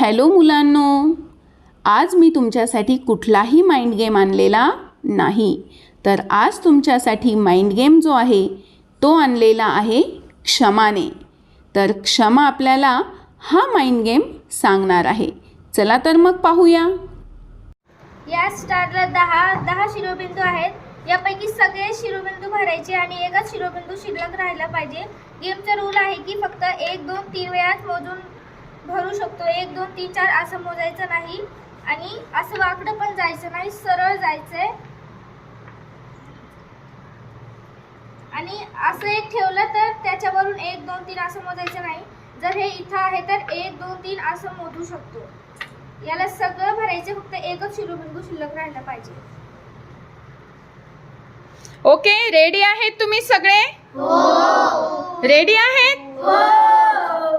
Hello मुलांनो आज मी तुमच्यासाठी कुठलाही माइंड गेम आणलेला नाही. तर आज तुमच्यासाठी माइंड गेम जो आहे तो आणलेला आहे क्षमाने. तर क्षमा आपल्याला हा माइंड गेम सांगणार आहे. चला तर मग पाहूया. या स्टारला दहा दहा शिरोबिंदू आहेत. यापैकी सगळे शिरोबिंदू भरायचे आणि एकच शिरोबिंदू शिल्लक राहायला पाहिजे. गेमचा रूल आहे की फक्त एक दोन तीन वेळाच मोजून भरू शकतो. एक दोन तीन चार असं मोजायचं नाही. आणि असं वाकडं पण जायचं नाही सरळ जायचंय. आणि असं एक ठेवलं तर त्याच्यावरून एक दोन तीन असं मोजायचं नाही. जर हे इथं आहे तर एक दोन तीन असं मोजू शकतो. याला सगळं भरायचं फक्त एकच शिरोबिंदू शिल्लक राहायला पाहिजे. ओके रेडी आहेत तुम्ही सगळे? रेडी आहेत?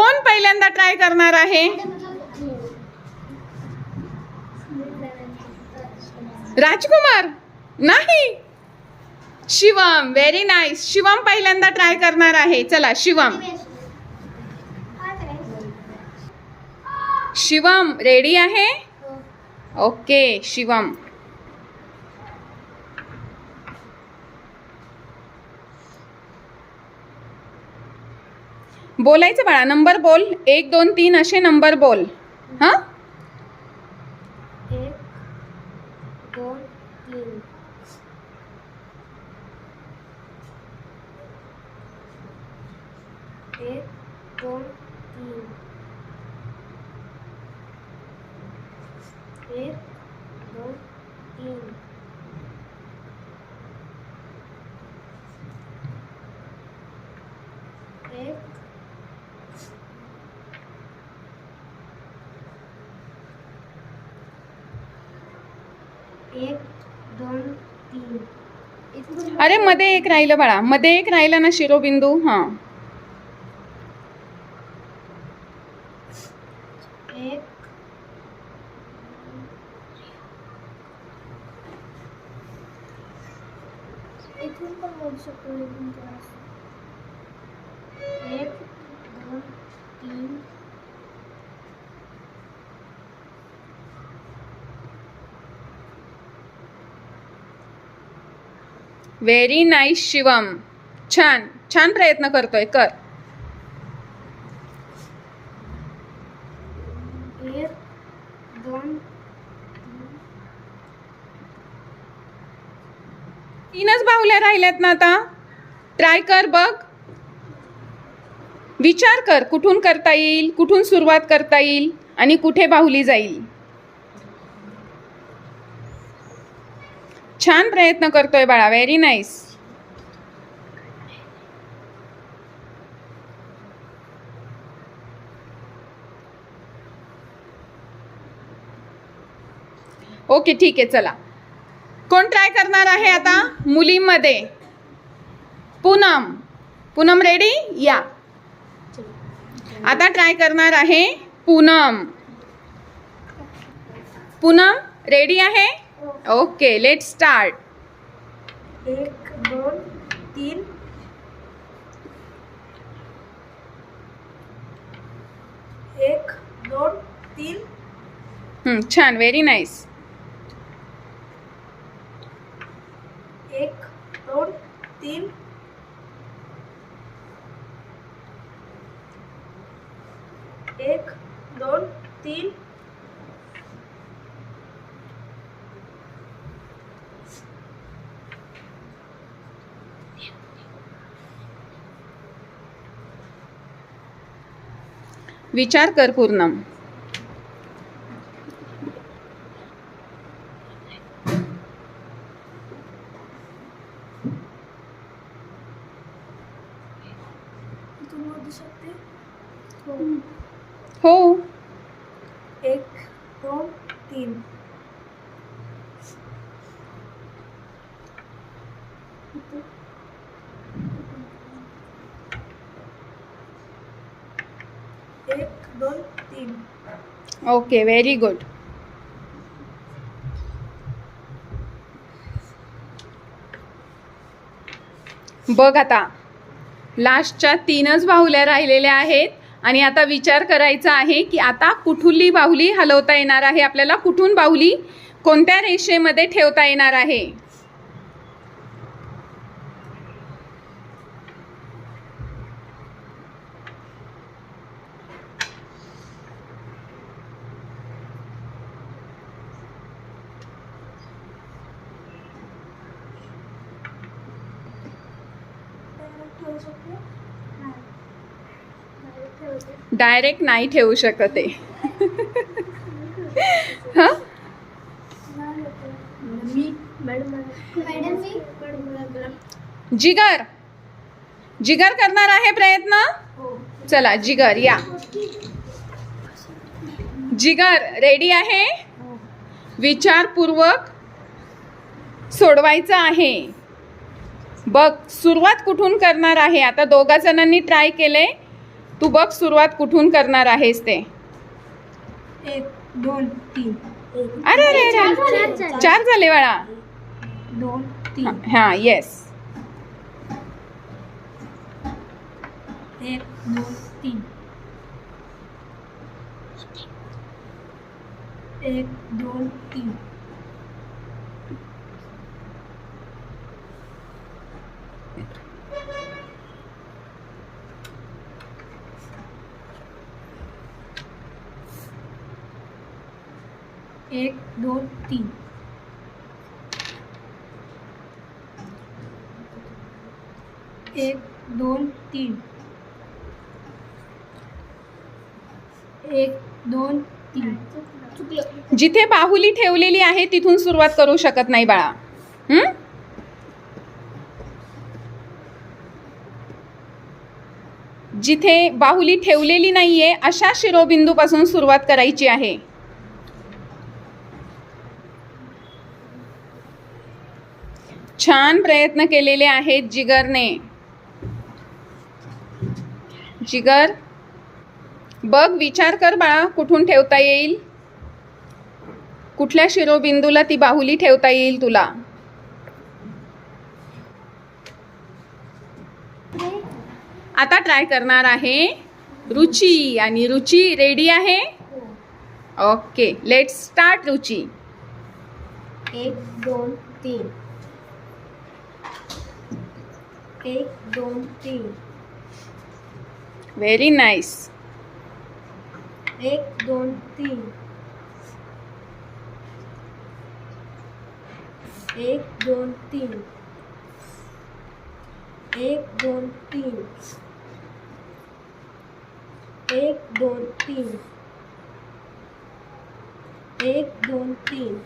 कोण पहिल्यांदा ट्राय करणार आहे? राजकुमार? नाही. शिवम व्हेरी नाईस शिवम पहिल्यांदा ट्राय करणार आहे. चला शिवम. शिवम रेडी आहे? ओके शिवम. बोलायचं बाळा. नंबर बोल. एक दोन तीन असे नंबर बोल. हां? एक दोन तीन एक दोन तीन एक दोन तीन एक एक दोन तीन इथून अरे मध्ये एक राहिलं बाळा. मध्ये एक राहिलं ना शिरोबिंदू? हां एक इथून पण मोजू शकतो इथून पण असं. एक दोन तीन व्हेरी नाईस शिवम छान छान प्रयत्न करतोय कर. एक दोन तीनच बाहुल्या राहिल्यात ना आता? ट्राय कर बघ. विचार कर कुठून करता येईल कुठून सुरुवात करता येईल आणि कुठे बाहुली जाईल. छान प्रयत्न करतोय बाळा व्हेरी नाईस ओके ठीक आहे चला. कोण ट्राय करणार आहे आता? मुलींमध्ये. पूनम. पूनम रेडी या. आता ट्राय करणार आहे पूनम. पूनम रेडी आहे? ओके लेट स्टार्ट एक दोन तीन. एक दोन तीन. छान व्हेरी नाईस एक दोन तीन एक दोन तीन विचार कर पूर्णम तू मोजू शकते हो हो एक दोन तीन एक दोन तीन. Okay very good. बघ आता लास्टच्या तीनच बाहुल्या राहिलेल्या आहेत आणि आता विचार करायचा आहे की आता कुठली बाहुली हलवता येणार आहे? आपल्याला कुठून बाहुली कोणत्या रेषेमध्ये ठेवता येणार आहे? डायरेक्ट नाही ठेवू शकत आहे. हं? जिगर. जिगर करणार आहे प्रयत्न? चला जिगर या. जिगर रेडी आहे? विचारपूर्वक सोडवायचं आहे. बघ सुरुवात कुठून करणार आहे? आता दोघा जणांनी ट्राय केले तू बघ सुरुवात कुठून करणार आहेस ते. एक दोन तीन. अरे अरे अरे. चार झाले. बाळा. दोन तीन. हां येस एक दोन तीन. एक दोन तीन. एक दोन तीन. एक दोन तीन. एक दोन तीन. जिथे बाहुली ठेवलेली आहे तिथून सुरुवात करू शकत नाही बाळा. हं? जिथे बाहुली ठेवलेली नाहीये अशा शिरोबिंदूपासून सुरुवात करायची आहे. छान प्रयत्न केलेले आहेत जिगरने. जिगर बघ विचार कर बाळा कुठून ठेवता येईल? कुठल्या शिरोबिंदूला ती बाहुली ठेवता येईल तुला? आता ट्राय करणार आहे रुची आणि रुची रेडी आहे? Okay let start Ruchi. एक दोन तीन. एक दोन तीन व्हेरी नाईस एक दोन तीन एक दोन तीन एक दोन तीन एक दोन तीन एक दोन तीन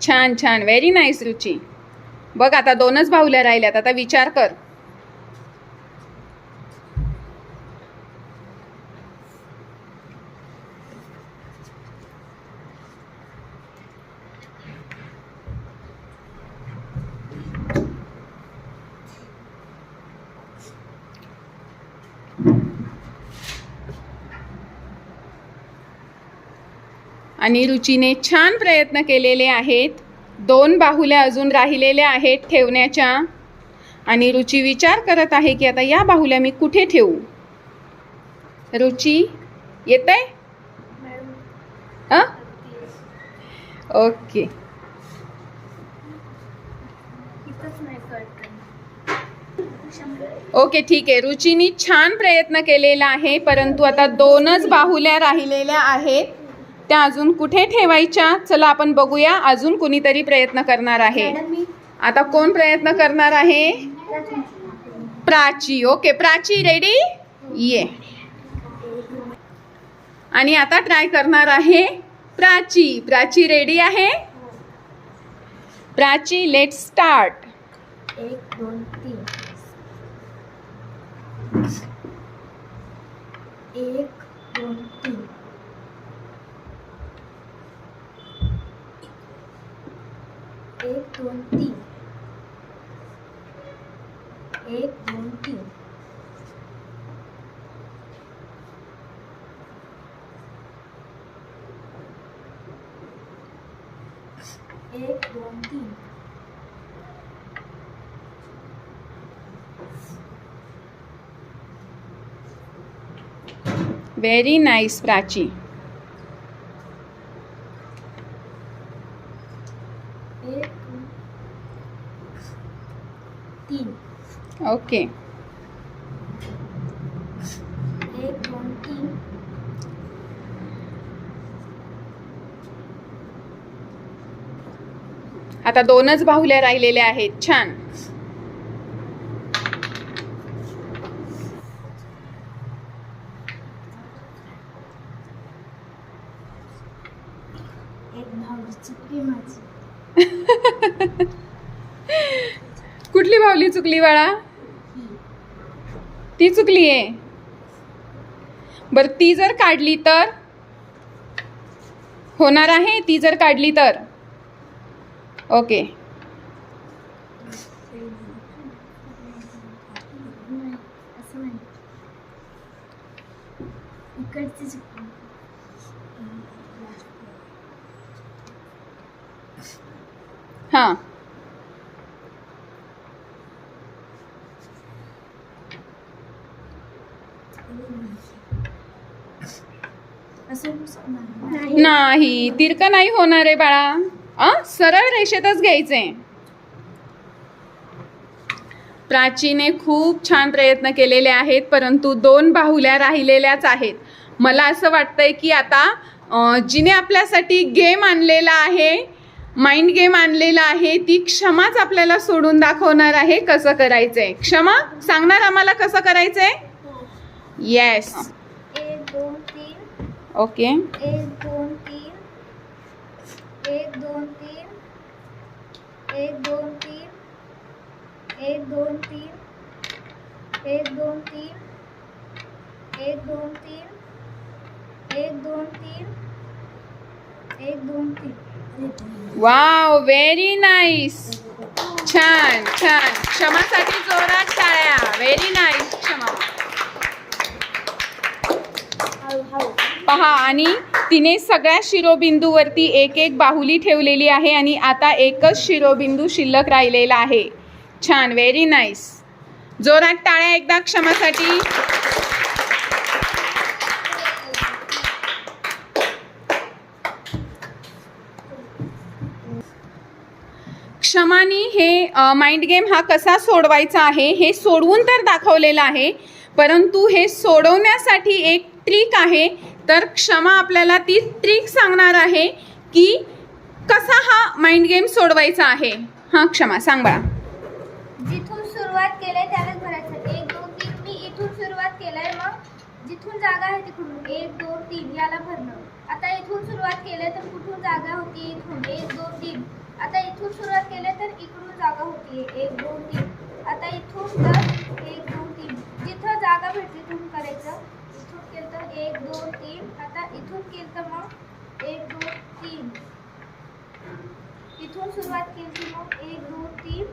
छान छान. Very nice Ruchi. बघ आता दोनच बाहुल्या राहिल्यात. आता विचार कर. आणि रुचीने छान प्रयत्न केलेले आहेत. दोन बाहुल्या अजून राहिलेल्या आहेत ठेवण्याच्या. आणि रुची विचार करत आहे की आता या बाहुल्या मी कुठे ठेवू? रुची येत आहे हां ओके. ओके ठीक आहे. रुचीनी छान प्रयत्न केलेला आहे परंतु आता दोनच बाहुल्या राहिलेल्या आहेत. त्या अजून कुठे ठेवायच्या? चला आपण बघूया. अजून कुणीतरी प्रयत्न करणार आहे. आता कोण प्रयत्न करणार आहे? प्राची. ओके प्राची रेडी ये. आणि आता ट्राय करणार आहे प्राची. प्राची रेडी आहे? प्राची लेट स्टार्ट एक दोन तीन. एक दोन तीन. दोन तीन एक दोन तीन एक दोन तीन व्हेरी नाईस प्राची तीन. ओके. एक दोन तीन. आता दोनच बाहुल्या राहिलेल्या आहेत. छान. एक भावली चुकली माझी. कुठली बावली चुकली बाळा? ती चुकली आहे. बरं ती जर काढली तर? होणार आहे ती जर काढली तर? ओके. हां असं नाही तिरका नाही होणार आहे बाळा. अ सरळ रेषेतच घ्यायचे. प्राचीने खूप छान प्रयत्न केलेले आहेत परंतु दोन बाहुल्या राहिलेल्याच आहेत. मला असं वाटतंय की आता जिने आपल्यासाठी गेम आणलेला आहे माइंड गेम आणलेला आहे ती क्षमाच आपल्याला सोडून दाखवणार आहे कसं करायचंय. क्षमा? सांगणार आम्हाला कसं करायचंय? येस एक दोन तीन. ओके एक दोन तीन. एक दोन तीन. एक दोन तीन. एक दोन तीन. एक दोन तीन. एक दोन तीन. एक दोन तीन. वाव व्हेरी नाईस छान छान. क्षमासाठी जोरात टाळ्या व्हेरी नाईस क्षमा. पहा आणि तिने सगळ्या शिरोबिंदूवरती एक एक बाहुली ठेवलेली आहे आणि आता एकच शिरोबिंदू शिल्लक राहिलेला आहे. छान व्हेरी नाईस जोरात टाळ्या एकदा क्षमासाठी. क्षमानी हे माइंड गेम हा कसा सोडवायचा आहे हे सोडवून तर दाखवलेलं आहे परंतु हे सोडवण्यासाठी एक ट्रिक आहे तर क्षमा आपल्याला ती ट्रिक सांगणार आहे की कसा हा माइंड गेम सोडवायचा आहे. हां क्षमा सांग बाळा. जिथून सुरुवात केलंय त्यालाच भरायचं. एक दोन तीन. मी इथून सुरुवात केलंय मग जिथून जागा आहे तिकडून. एक दोन तीन. याला भरणं. आता इथून सुरुवात केलंय तर कुठून जागा होती? इथून. एक दोन तीन. आता इथून सुरुवात केलंय तर इकडून जागा होती. एक दोन तीन. आता इथून तर एक दोन तीन. जिथं जागा भेटली तिथून करायचं. केलं तर एक दोन तीन. आता इथून केलं तर मग एक दोन तीन. इथून सुरुवात केली मग एक दोन तीन.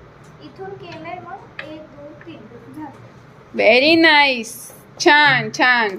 इथून केलंय मग एक दोन तीन. झालं व्हेरी नाईस छान छान.